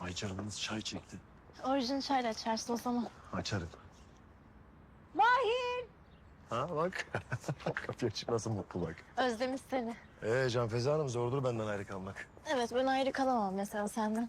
Ay canımız çay çekti. Orijinal çayla açarsın o zaman. Açarım. Mahir! Ha bak. Kapıya çık nasıl mutlu bak. Özlemiş seni. Ee Can Feza Hanım zordur benden ayrı kalmak. Evet ben ayrı kalamam mesela senden.